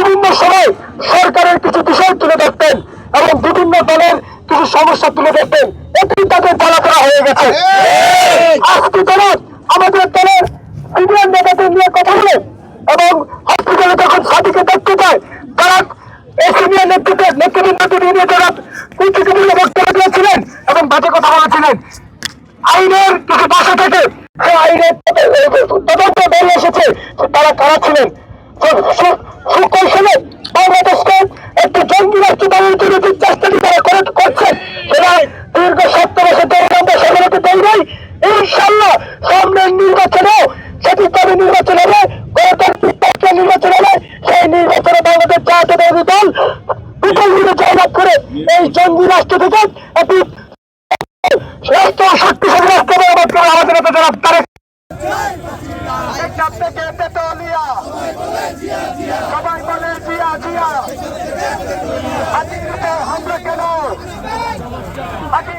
বিভিন্ন সময় সরকারের কিছু বিষয় তুলে ধরতেন এবং বিভিন্ন দলের কিছু সমস্যা তুলে ধরতেন। এটি তাদের জ্বালা করা হয়ে গেছে। আজকে আমাদের দলের সিনিয়র নেতাদের নিয়ে কথা বলে এবং হসপিটালে যখন সাদিকে দেখতে পায় তারা এই নেতৃত্বের নেতৃবৃন্দকে নিয়ে তারা বক্তব্য দিয়েছিলেন এবং বাজে কথা বলেছিলেন, আইনের কিছু পাশে থেকে আইনের তদন্ত বেরিয়ে এসেছে তারা কারা ছিলেন। সুকৌশলে বাংলাদেশকে একটি জঙ্গি রাষ্ট্র বানানোর জন্য যে চেষ্টাটি করে করছেন সেটা দীর্ঘ সত্তর বছর ধরে আমরা সেগুলোকে দেয় নাই ইনশাল্লাহ সামনের নির্বাচনেও সঠিকভাবে নির্বাচন হবে, গণতান্ত্রিক পক্ষে নির্বাচন হবে, সেই নির্বাচনে বাংলাদেশ জাতীয়তাবাদী দল বিপুল জয়লাভ করে এই জঙ্গি রাষ্ট্র থেকে একটি রাষ্ট্র শক্তিশালী থেকে তেতুলিয়া সবাই বলে জিয়া জিয়া হাতির উপর হামলা কেন হাতির উপর